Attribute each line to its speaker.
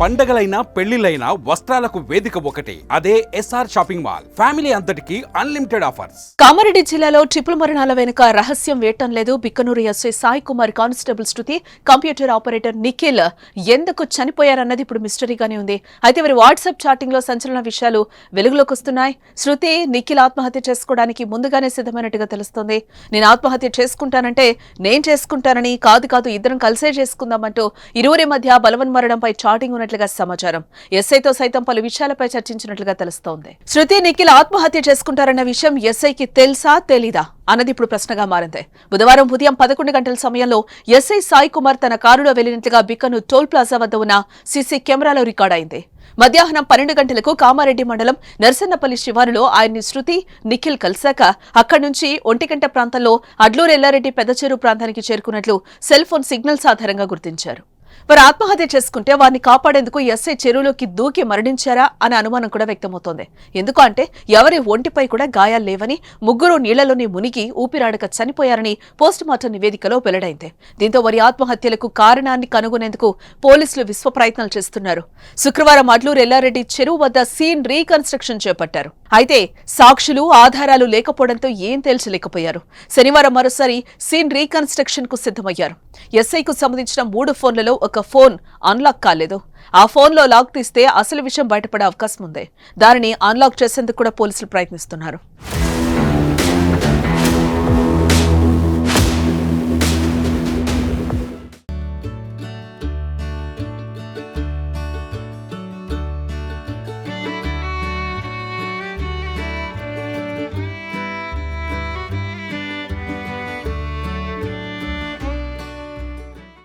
Speaker 1: పండగలైనా పెళ్ళిలైనా వస్త్రాలకు వేదిక ఒకటి. అదే ఎస్ఆర్ షాపింగ్ మాల్ ఫ్యామిలీ అంతటికి అన్లిమిటెడ్ ఆఫర్స్
Speaker 2: కామారెడ్డి జిల్లాలో ట్రిపుల్ మరణాల వెనుక రహస్యం వేయటం లేదు. Bikkanur SI Sai Kumar constable Shruti computer operator Nikhil ఎందుకు చనిపోయారన్నది ఇప్పుడు మిస్టరీగానే ఉంది. అయితే వారి వాట్సాప్ చాటింగ్లో సంచలన విషయాలు వెలుగులోకి వస్తున్నాయి. శృతి నిఖిల్ ఆత్మహత్య చేసుకోవడానికి ముందుగానే సిద్ధమైనట్టుగా తెలుస్తోంది. నేను ఆత్మహత్య చేసుకుంటానంటే నేను చేసుకుంటానని కాదు కాదు ఇద్దరం కలిసే చేసుకుందామంటూ ఇరువురి మధ్య బలవన్మరణంపై చాటింగ్ ఉన్నట్టు చేసినట్లుగా సమాచారం. ఎస్ఐతో సైతం పలు విషయాలపై చర్చించినట్లుగా తెలుస్తోంది. శృతి నిఖిల్ ఆత్మహత్య చేసుకుంటారన్న విషయం ఎస్ఐకి తెలుసా తెలీదా? అన్నది ఇప్పుడు ప్రశ్నగా మారింది. బుధవారం ఉదయం పదకొండు గంటల సమయంలో ఎస్ఐ సాయి కుమార్ తన కారులో వెళ్ళినట్లుగా బిక్కను టోల్ ప్లాజా వద్ద ఉన్న సీసీ కెమెరాలో రికార్డైంది మధ్యాహ్నం పన్నెండు గంటలకు కామారెడ్డి మండలం నర్సన్నపల్లి శివారులో ఆయన్ని శృతి నిఖిల్ కలిశాక అక్కడి నుంచి ఒంటిగంట ప్రాంతంలో అడ్లూరు ఎల్లారెడ్డి పెద్దచెరు ప్రాంతానికి చేరుకున్నట్లు సెల్ ఫోన్ సిగ్నల్స్ ఆధారంగా గుర్తించారు. వారు ఆత్మహత్య చేసుకుంటే వారిని కాపాడేందుకు ఎస్ఐ చెరువులోకి దూకి మరణించారా అనే అనుమానం కూడా వ్యక్తమవుతోంది. ఎందుకు అంటే ఎవరి ఒంటిపై కూడా గాయాలు లేవని ముగ్గురు నీళ్ళలోని మునిగి ఊపిరాడక చనిపోయారని పోస్టుమార్టం నివేదికలో వెల్లడైంది. దీంతో వారి ఆత్మహత్యలకు కారణాన్ని కనుగొనేందుకు పోలీసులు విశ్వ ప్రయత్నాలు చేస్తున్నారు. శుక్రవారం అడ్లూరు ఎల్లారెడ్డి చెరువు వద్ద సీన్ రీకన్స్ట్రక్షన్ చేపట్టారు. అయితే సాక్షులు ఆధారాలు లేకపోవడంతో ఏం తేల్చలేకపోయారు. శనివారం మరోసారి సీన్ రీకన్స్ట్రక్షన్కు సిద్ధమయ్యారు. ఎస్ఐకు సంబంధించిన మూడు ఫోన్లలో ఒక ఫోన్ అన్లాక్ కాలేదు. ఆ ఫోన్లో లాక్ తీస్తే అసలు విషయం బయటపడే అవకాశం ఉంది. దానిని అన్లాక్ చేసేందుకు కూడా పోలీసులు ప్రయత్నిస్తున్నారు.